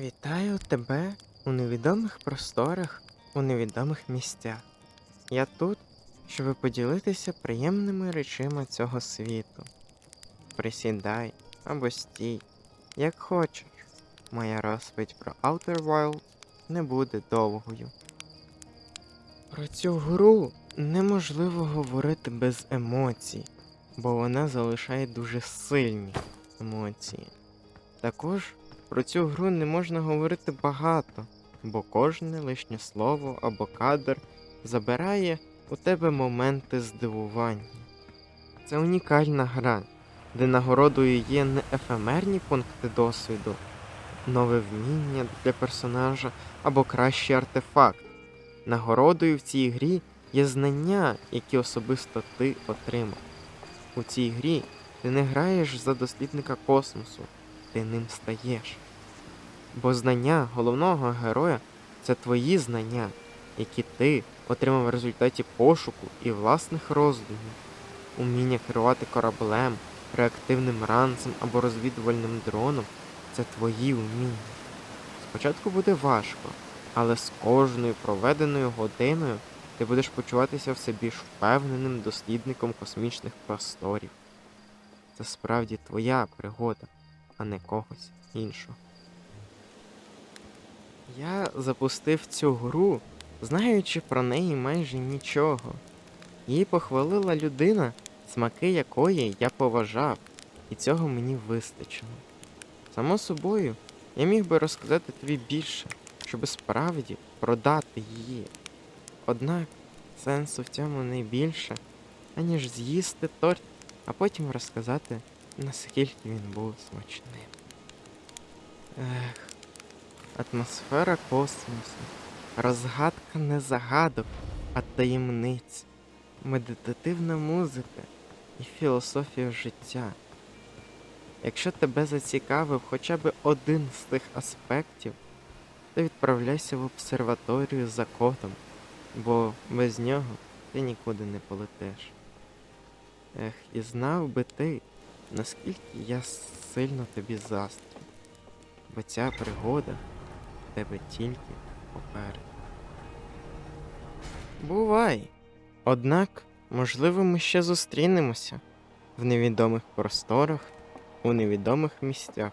Вітаю тебе у невідомих просторах, у невідомих місцях. Я тут, щоб поділитися приємними речима цього світу. Присідай або стій, як хочеш. Моя розповідь про Outer Wild не буде довгою. Про цю гру неможливо говорити без емоцій, бо вона залишає дуже сильні емоції. Також про цю гру не можна говорити багато, бо кожне лишнє слово або кадр забирає у тебе моменти здивування. Це унікальна гра, де нагородою є не ефемерні пункти досвіду, нове вміння для персонажа або кращий артефакт. Нагородою в цій грі є знання, які особисто ти отримав. У цій грі ти не граєш за дослідника космосу, ти ним стаєш. Бо знання головного героя це твої знання, які ти отримав в результаті пошуку і власних роздумів. Уміння керувати кораблем, реактивним ранцем або розвідувальним дроном це твої уміння. Спочатку буде важко, але з кожною проведеною годиною ти будеш почуватися все більш впевненим дослідником космічних просторів. Це справді твоя пригода, а не когось іншого. Я запустив цю гру, знаючи про неї майже нічого. Її похвалила людина, смаки якої я поважав, і цього мені вистачило. Само собою, я міг би розказати тобі більше, щоб справді продати її. Однак сенсу в цьому не більше, аніж з'їсти торт, а потім розказати, наскільки він був смачним. Ех, атмосфера космосу, розгадка не загадок, а таємниць, медитативна музика і філософія життя. Якщо тебе зацікавив хоча б один з тих аспектів, то відправляйся в обсерваторію за кодом, бо без нього ти нікуди не полетиш. Ех, і знав би ти, наскільки я сильно тобі заздрю, бо ця пригода в тебе тільки попереду. Бувай! Однак, можливо, ми ще зустрінемося в невідомих просторах, у невідомих місцях.